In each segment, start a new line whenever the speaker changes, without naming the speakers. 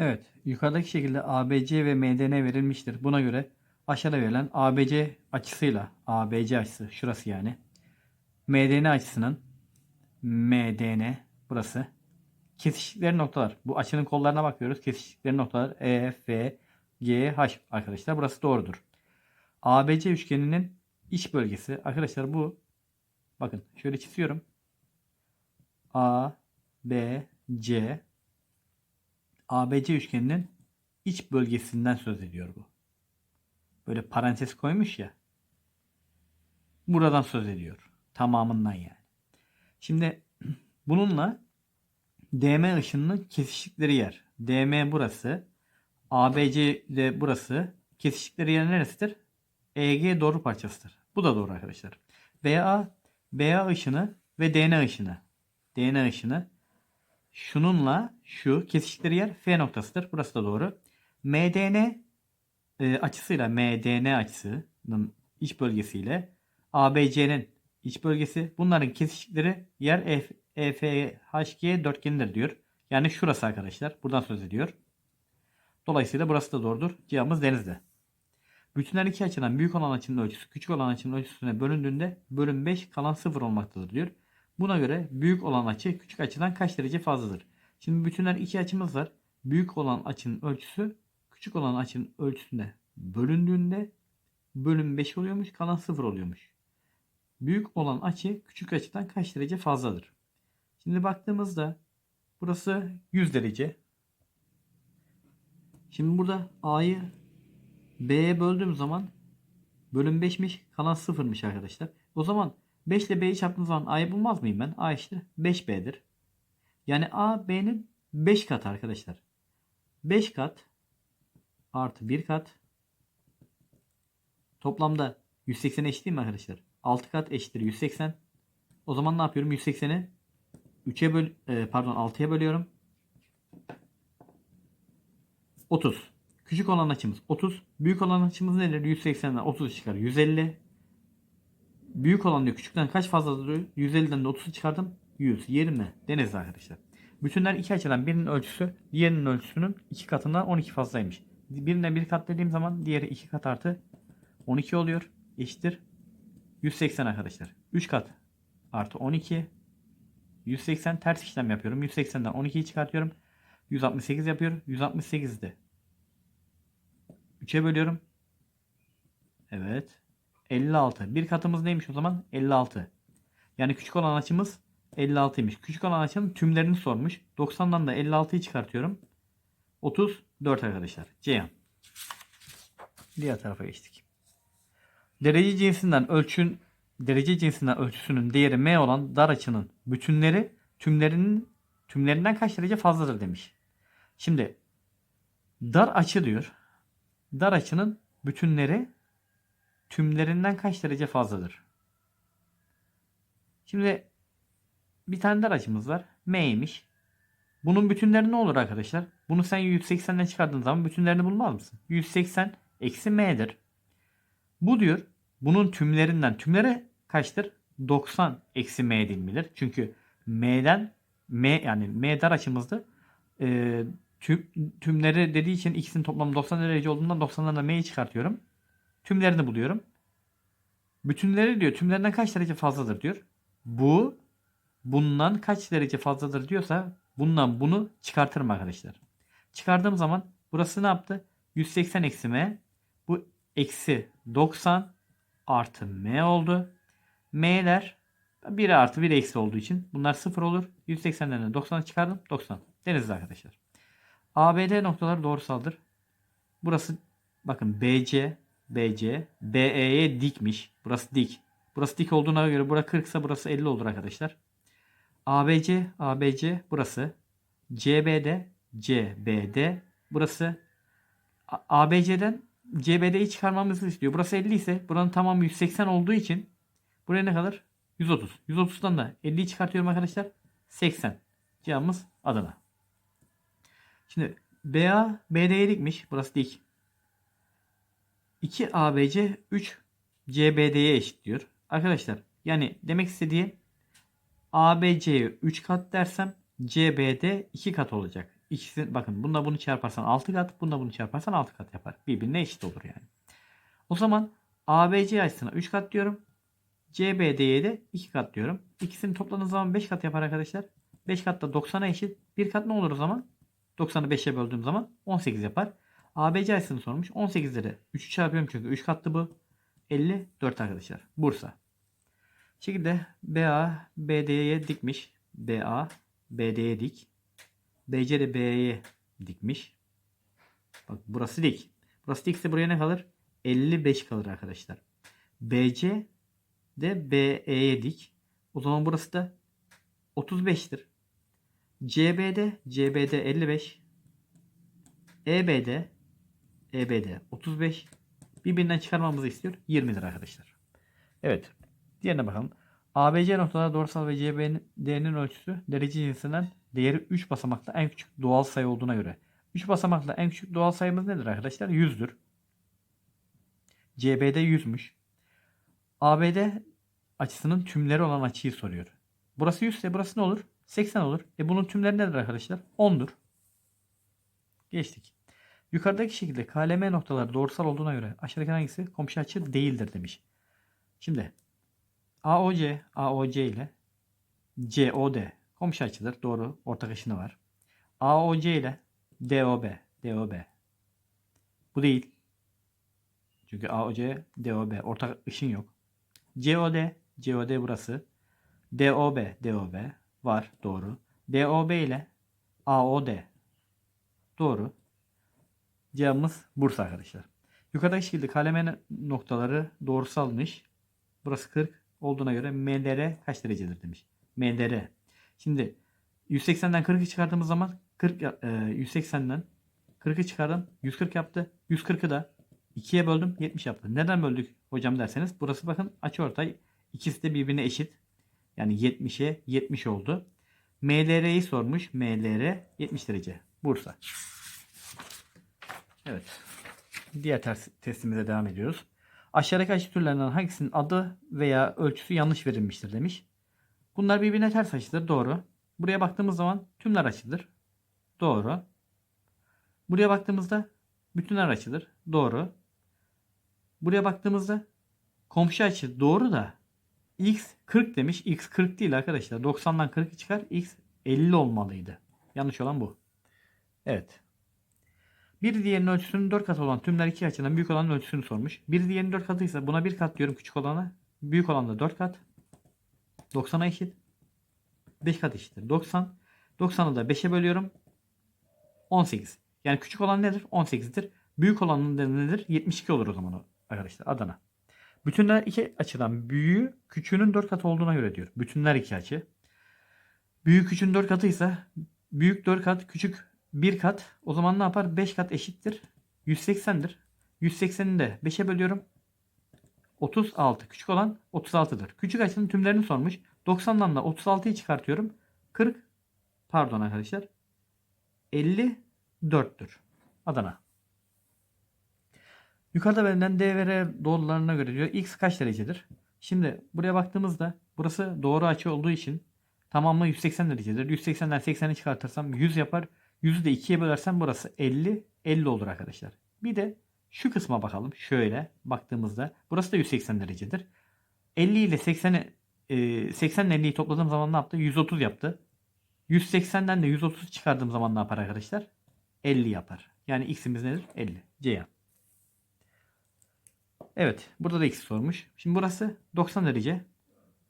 Evet, yukarıdaki şekilde ABC ve MDN verilmiştir. Buna göre aşağıda verilen ABC açısıyla ABC açısı şurası yani MDN açısının MDN burası kesiştikleri noktalar. Bu açının kollarına bakıyoruz. Kesiştikleri noktalar E, F, G, H arkadaşlar. Burası doğrudur. ABC üçgeninin iç bölgesi arkadaşlar bu bakın şöyle çiziyorum. A, B, C ABC üçgeninin iç bölgesinden söz ediyor bu. Böyle parantez koymuş ya. Buradan söz ediyor. Tamamından yani. Şimdi bununla DM ışınının kesiştikleri yer. DM burası. ABC de burası. Kesiştikleri yer neresidir? EG doğru parçasıdır. Bu da doğru arkadaşlar. BA BA ışını ve DNA ışını. DNA ışını şununla şu kesiştikleri yer F noktasıdır. Burası da doğru. MDN e, açısıyla MDN açısının iç bölgesiyle ABC'nin iç bölgesi bunların kesiştikleri yer E, EFHG dörtgenidir diyor. Yani şurası arkadaşlar. Buradan söz ediyor. Dolayısıyla burası da doğrudur. Cevabımız denizde. Bütünler iki açıdan büyük olan açının ölçüsü küçük olan açının ölçüsüne bölündüğünde bölüm 5 kalan 0 olmaktadır diyor. Buna göre büyük olan açı küçük açıdan kaç derece fazladır? Şimdi bütünler iki açımız var. Büyük olan açının ölçüsü küçük olan açının ölçüsüne bölündüğünde bölüm 5 oluyormuş kalan 0 oluyormuş. Büyük olan açı küçük açıdan kaç derece fazladır? Şimdi baktığımızda burası 100 derece. Şimdi burada A'yı B'ye böldüğüm zaman bölüm 5'miş kalan 0'mış arkadaşlar. O zaman 5 ile B'yi çarptığım zaman A'yı bulmaz mıyım ben? A işte 5B'dir. Yani A B'nin 5 katı arkadaşlar. 5 kat artı 1 kat toplamda 180 eşit değil mi arkadaşlar? 6 kat eşittir 180. O zaman ne yapıyorum? 180'i 3'e böl e, pardon 6'ya bölüyorum. 30. Küçük olan açımız 30. Büyük olan açımız nedir? 180'den 30 çıkar. 150. Büyük olan diyor küçükten kaç fazla duruyor? 150'den de 30'u çıkardım. 100. 20. Denizli arkadaşlar. Bütünler iki açıdan birinin ölçüsü diğerinin ölçüsünün iki katından 12 fazlaymış. Birine bir kat dediğim zaman diğeri iki kat artı 12 oluyor. Eşittir. 180 arkadaşlar. 3 kat artı 12 180 ters işlem yapıyorum. 180'den 12'yi çıkartıyorum. 168 yapıyor. 168 de 3'e bölüyorum. Evet. 56. Bir katımız neymiş o zaman? 56. Yani küçük olan açımız 56'ymış. Küçük olan açının tümlerini sormuş. 90'dan da 56'yı çıkartıyorum. 34 arkadaşlar. Ceyhan. Diğer tarafa geçtik. Derece cinsinden ölçün derece cinsinden ölçüsünün değeri m olan dar açının bütünleri tümlerinin tümlerinden kaç derece fazladır demiş. Şimdi dar açı diyor. Dar açının bütünleri tümlerinden kaç derece fazladır? Şimdi bir tane dar açımız var. M'ymiş. Bunun bütünleri ne olur arkadaşlar? Bunu sen 180'den çıkardığın zaman bütünlerini bulmaz mısın? 180 eksi m'dir. Bu diyor bunun tümlerinden tümleri kaçtır? 90 eksi m dilimidir. Çünkü m'den m yani m dar açımızdı. Ee, tüm, tümleri dediği için ikisinin toplamı 90 derece olduğundan 90'dan da m'yi çıkartıyorum. Tümlerini buluyorum. Bütünleri diyor tümlerinden kaç derece fazladır diyor. Bu bundan kaç derece fazladır diyorsa bundan bunu çıkartırım arkadaşlar. Çıkardığım zaman burası ne yaptı? 180 eksi m. Bu eksi 90 artı m oldu. M'ler 1 artı 1 eksi olduğu için bunlar 0 olur. 180'den de 90'ı çıkardım. 90. Denizli arkadaşlar. ABD noktaları doğrusaldır. Burası bakın BC, BC, BE'ye dikmiş. Burası dik. Burası dik olduğuna göre burası 40 ise burası 50 olur arkadaşlar. ABC, ABC burası. CBD, CBD burası. ABC'den CBD'yi çıkarmamızı istiyor. Burası 50 ise buranın tamamı 180 olduğu için buraya ne kalır? 130. 130'dan da 50'yi çıkartıyorum arkadaşlar. 80. Cevabımız Adana. Şimdi BA BD'ye dikmiş. Burası dik. 2 ABC 3 CBD'ye eşit diyor. Arkadaşlar yani demek istediği ABC'ye 3 kat dersem CBD 2 kat olacak. İkisi, bakın bunda bunu çarparsan 6 kat, bunda bunu çarparsan 6 kat yapar. Birbirine eşit olur yani. O zaman ABC açısına 3 kat diyorum. CBD'ye de 2 kat diyorum. İkisini topladığınız zaman 5 kat yapar arkadaşlar. 5 kat da 90'a eşit. 1 kat ne olur o zaman? 90'ı 5'e böldüğüm zaman 18 yapar. ABC açısını sormuş. 18'leri 3 çarpıyorum çünkü 3 katlı bu. 54 arkadaşlar. Bursa. Bu şekilde BA BD'ye dikmiş. BA BD'ye dik. BC de B'ye dikmiş. Bak burası dik. Burası dikse buraya ne kalır? 55 kalır arkadaşlar. BC de BE'ye dik. O zaman burası da 35'tir. CBD CBD 55. EBD EBD 35. Birbirinden çıkarmamızı istiyor. 20 lira arkadaşlar. Evet. Diğerine bakalım. ABC noktaları doğrusal ve CBD'nin ölçüsü derece cinsinden değeri 3 basamaklı en küçük doğal sayı olduğuna göre. 3 basamaklı en küçük doğal sayımız nedir arkadaşlar? 100'dür. CBD 100'müş. ABD açısının tümleri olan açıyı soruyor. Burası 100 ise burası ne olur? 80 olur. E bunun tümleri nedir arkadaşlar? 10'dur. Geçtik. Yukarıdaki şekilde KLM noktaları doğrusal olduğuna göre aşağıdaki hangisi komşu açı değildir demiş. Şimdi AOC, AOC ile COD komşu açıdır. Doğru. Ortak ışını var. AOC ile DOB, DOB. Bu değil. Çünkü AOC, DOB ortak ışın yok. COD, COD burası. DOB, DOB var. Doğru. DOB ile AOD. Doğru. Cevabımız Bursa arkadaşlar. Yukarıdaki şekilde kaleme noktaları doğrusalmış. Burası 40 olduğuna göre MDR kaç derecedir demiş. MDR. Şimdi 180'den 40'ı çıkardığımız zaman 40 ya- e, 180'den 40'ı çıkardım. 140 yaptı. 140'ı da 2'ye böldüm. 70 yaptı. Neden böldük hocam derseniz. Burası bakın açıortay. İkisi de birbirine eşit. Yani 70'e 70 oldu. MLR'yi sormuş. MLR 70 derece. Bursa. Evet. Diğer testimize devam ediyoruz. Aşağıdaki açı türlerinden hangisinin adı veya ölçüsü yanlış verilmiştir demiş. Bunlar birbirine ters açıdır. Doğru. Buraya baktığımız zaman tümler açıdır. Doğru. Buraya baktığımızda bütünler açıdır. Doğru. Buraya baktığımızda komşu açı doğru da x 40 demiş. x 40 değil arkadaşlar. 90'dan 40 çıkar. x 50 olmalıydı. Yanlış olan bu. Evet. Bir diğerinin ölçüsünün 4 katı olan tümler iki açıdan büyük olanın ölçüsünü sormuş. Bir diğerinin 4 katıysa buna 1 kat diyorum küçük olana. Büyük olan da 4 kat. 90'a eşit. 5 kat eşittir. 90. 90'ı da 5'e bölüyorum. 18. Yani küçük olan nedir? 18'dir. Büyük olanın da nedir? 72 olur o zaman arkadaşlar Adana. Bütünler iki açıdan büyüğü küçüğünün 4 katı olduğuna göre diyor. Bütünler iki açı. Büyük küçüğün 4 katıysa büyük 4 kat küçük 1 kat o zaman ne yapar? 5 kat eşittir. 180'dir. 180'i de 5'e bölüyorum. 36. Küçük olan 36'dır. Küçük açının tümlerini sormuş. 90'dan da 36'yı çıkartıyorum. 40 pardon arkadaşlar 54'tür. Adana. Yukarıda verilen D ve R doğrularına göre diyor x kaç derecedir? Şimdi buraya baktığımızda burası doğru açı olduğu için tamamı 180 derecedir. 180'den 80'i çıkartırsam 100 yapar. 100'ü de 2'ye bölersem burası 50 50 olur arkadaşlar. Bir de şu kısma bakalım. Şöyle baktığımızda burası da 180 derecedir. 50 ile 80'i e, 80 ile 50'yi topladığım zaman ne yaptı? 130 yaptı. 180'den de 130 çıkardığım zaman ne yapar arkadaşlar? 50 yapar. Yani x'imiz nedir? 50. Ceyhan. Evet. Burada da x sormuş. Şimdi burası 90 derece.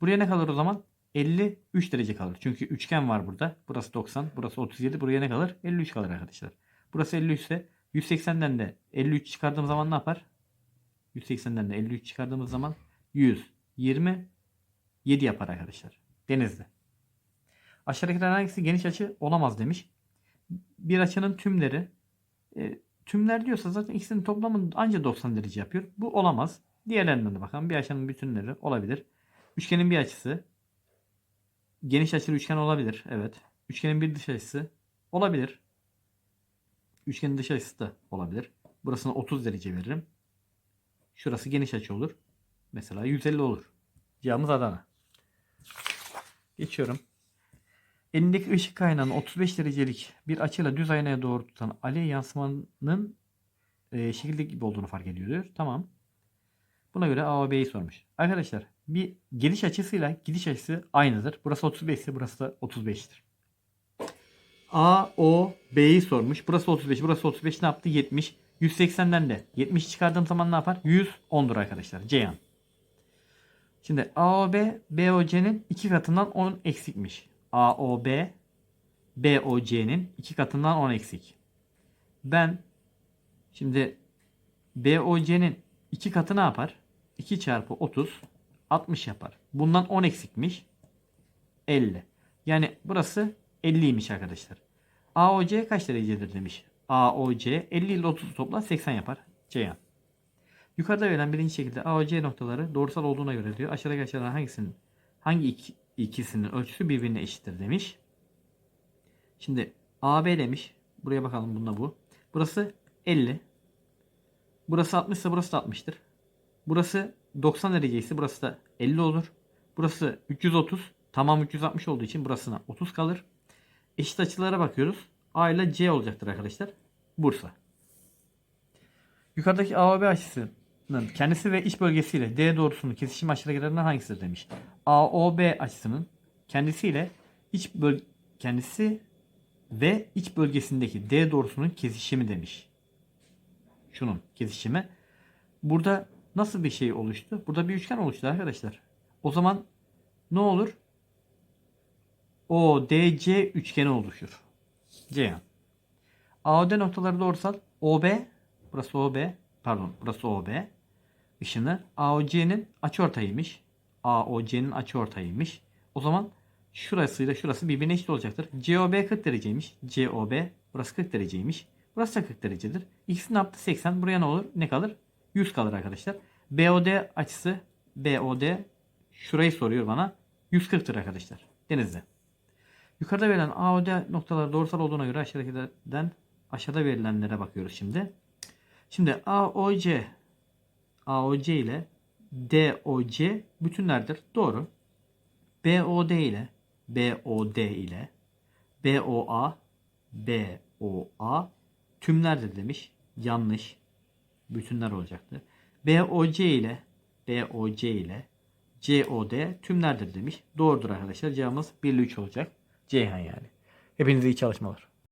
Buraya ne kalır o zaman? 53 derece kalır. Çünkü üçgen var burada. Burası 90. Burası 37. Buraya ne kalır? 53 kalır arkadaşlar. Burası 53 ise 180'den de 53 çıkardığım zaman ne yapar? 180'den de 53 çıkardığımız zaman 127 yapar arkadaşlar. Denizli. Aşağıdakilerden hangisi geniş açı olamaz demiş. Bir açının tümleri e, tümler diyorsa zaten ikisinin toplamı ancak 90 derece yapıyor. Bu olamaz. Diğerlerinden de bakalım. Bir açının bütünleri olabilir. Üçgenin bir açısı geniş açılı üçgen olabilir. Evet. Üçgenin bir dış açısı olabilir. Üçgenin dış açısı da olabilir. Burasına 30 derece veririm. Şurası geniş açı olur. Mesela 150 olur. Cevabımız Adana. Geçiyorum. Elindeki ışık kaynağını 35 derecelik bir açıyla düz aynaya doğru tutan aley yansımanın e, şekildeki gibi olduğunu fark ediyor diyor. Tamam. Buna göre A sormuş. Arkadaşlar bir geliş açısıyla gidiş açısı aynıdır. Burası 35 ise burası da 35'tir. A, O, B'yi sormuş. Burası 35, burası 35 ne yaptı? 70. 180'den de 70 çıkardığım zaman ne yapar? 110'dur arkadaşlar. Ceyhan. Şimdi AOB, BOC'nin 2 katından 10 eksikmiş. AOB, BOC'nin 2 katından 10 eksik. Ben şimdi BOC'nin 2 katı ne yapar? 2 çarpı 30 60 yapar. Bundan 10 eksikmiş. 50. Yani burası 50'ymiş arkadaşlar. AOC kaç derecedir demiş. AOC 50 ile 30 topla 80 yapar. Ceyhan. Yukarıda verilen birinci şekilde AOC noktaları doğrusal olduğuna göre diyor. Aşağıdaki açılardan hangisinin hangi iki, ikisinin ölçüsü birbirine eşittir demiş. Şimdi AB demiş. Buraya bakalım bunda bu. Burası 50. Burası 60 ise burası da 60'tır. Burası 90 derece ise burası da 50 olur. Burası 330. Tamam 360 olduğu için burasına 30 kalır. Eşit açılara bakıyoruz. A ile C olacaktır arkadaşlar. Bursa. Yukarıdaki A ve B açısının kendisi ve iç bölgesiyle D doğrusunun kesişim açılarından hangisidir demiş. AOB açısının kendisiyle iç böl kendisi ve iç bölgesindeki D doğrusunun kesişimi demiş. Şunun kesişimi. Burada nasıl bir şey oluştu? Burada bir üçgen oluştu arkadaşlar. O zaman ne olur? ODC üçgeni oluşur. Ceyhan. AOD noktaları doğrusal. OB burası OB pardon burası OB ışını AOC'nin açıortayıymış. AOC'nin açıortayıymış. O zaman şurasıyla şurası birbirine eşit olacaktır. COB 40 dereceymiş. COB burası 40 dereceymiş. Burası da 40 derecedir. İkisi ne yaptı? 80. Buraya ne olur? Ne kalır? 100 kalır arkadaşlar. BOD açısı BOD şurayı soruyor bana. 140'tır arkadaşlar. Denizde. Yukarıda verilen AOD noktaları doğrusal olduğuna göre aşağıdakilerden aşağıda verilenlere bakıyoruz şimdi. Şimdi AOC AOC ile DOC bütünlerdir. Doğru. BOD ile BOD ile BOA BOA tümlerdir demiş. Yanlış. Bütünler olacaktı. BOC ile BOC ile COD tümlerdir demiş. Doğrudur arkadaşlar. Cevabımız 1 ile 3 olacak. Ceyhan yani. Hepinize iyi çalışmalar.